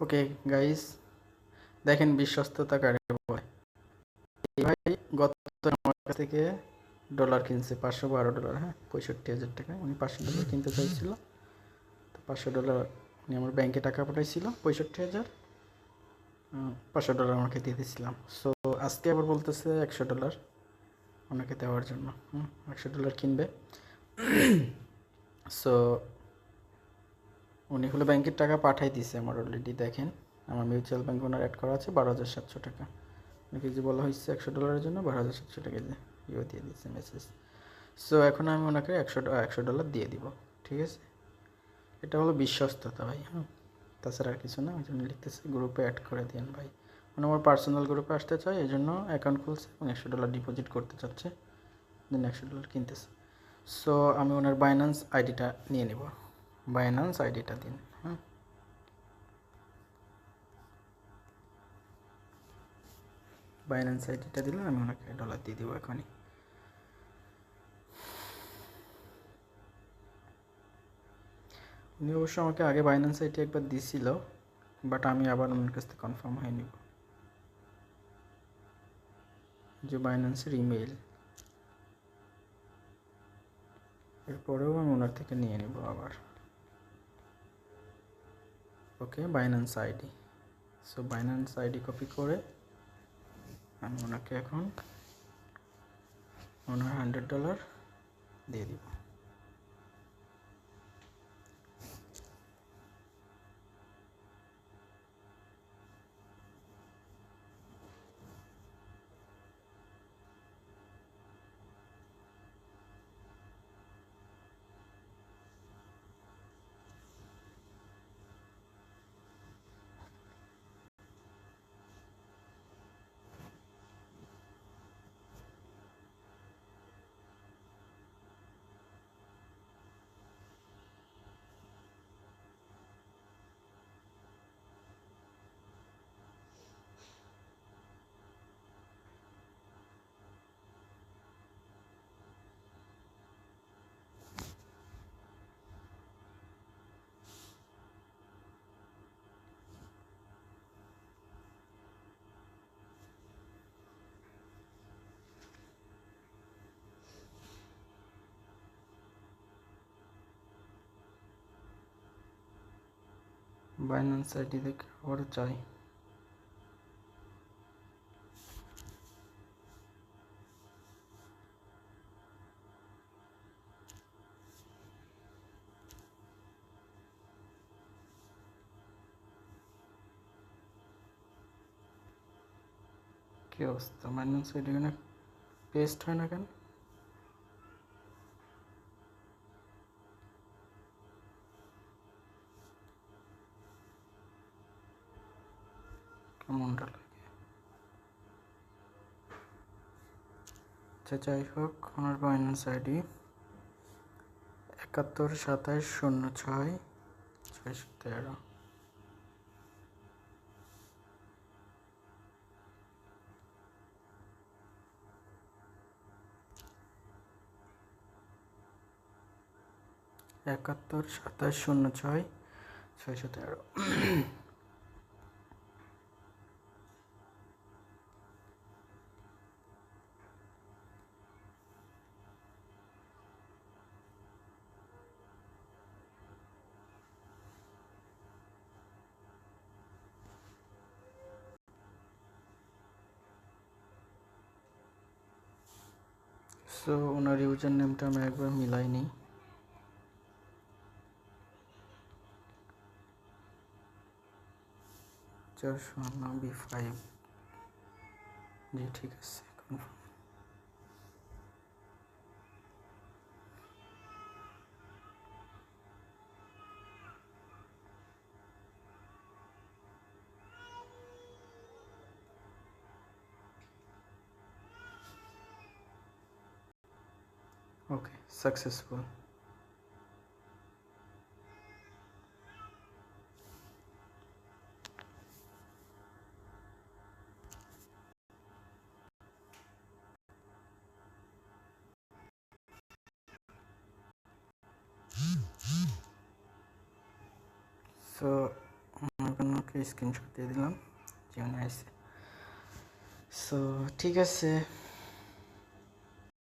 Okay guys দেখেন বিশ্বস্ততা কারে বলে ভাই গত থেকে ডলার কিনছে, পাঁচশো বারো ডলার হ্যাঁ? পঁয়ষট্টি হাজার টাকা। উনি পাঁচশো ডলার কিনতে চাইছিল। তো পাঁচশো ডলার উনি আমার ব্যাংকে টাকা পাঠাইছিল, পঁয়ষট্টি হাজার। পাঁচশো ডলার আমাকে দিয়ে দিয়েছিলাম। সো আজকে আবার বলতেছে একশো ডলার ওনাকে দেওয়ার জন্য। হুম, একশো ডলার কিনবে। সো উনি হলো ব্যাংকের টাকা পাঠাই দিছে আমার অলরেডি দেখেন। আমার মিউচুয়াল ব্যাংক ওনার অ্যাড করা আছে বারো হাজার সাতশো টাকা। ওনাকে যে বলা হয়েছে একশো ডলারের জন্য বারো হাজার সাতশো টাকা যে ইয়ে দিয়ে দিচ্ছে মেসেজ সো এখন আমি ওনাকে একশো একশো ডলার দিয়ে দিব, ঠিক আছে? এটা হলো বিশ্বস্ততা ভাই হ্যাঁ তাছাড়া আর কিছু না, ওই জন্য লিখতেছে গ্রুপে অ্যাড করে দিন ভাই। উনি আমার পার্সোনাল গ্রুপে আসতে চায়, এই জন্য অ্যাকাউন্ট খুলছে এবং একশো ডলার ডিপোজিট করতে চাচ্ছে। দেন একশো ডলার কিনতেছে। সো আমি ওনার বাইন্যান্স আইডিটা নিয়ে নেব। বাইন্যান্স আইডিটা দিন হ্যাঁ বাইন্যান্স আইডিটা দিলে আমি ওনাকে ডলার দিয়ে দেবো এখনই। উনি অবশ্য আমাকে আগে বাইন্যান্স আইডি একবার দিছিল বাট আমি আবার ওনার কাছ থেকে কনফার্ম হয়ে নিব। যে বাইন্যান্সের ইমেল এরপরেও আমি ওনার থেকে নিয়ে নেব আবার। Okay Binance ID so Binance ID copy করে আমি ওনাকে এখন ওনার হান্ড্রেড ডলার দিয়ে দিব। বাইন্যান্স আইডি দেখে আবার চাই কি অবস্থা বাইন্যান্স আইডি এখানে পেস্ট হয় না কেন কেমনটা লাগে। আচ্ছা যাই হোক, ওনার বাইন্যান্স আইডি একাত্তর সাতাশ শূন্য ছয় ছয়শো তেরো। একাত্তর সাতাশ শূন্য ছয় ছয়শো তেরো। সো ওনার ইউজার নেমটা আমি একবার মিলাই নিই চারশো বি ফাইভ। জি, ঠিক আছে কনফার্ম ওকে সাকসেসফুল সো আমার কোনো ওকে স্ক্রিনশট দিয়ে দিলাম জীবনে আইসে সো ঠিক আছে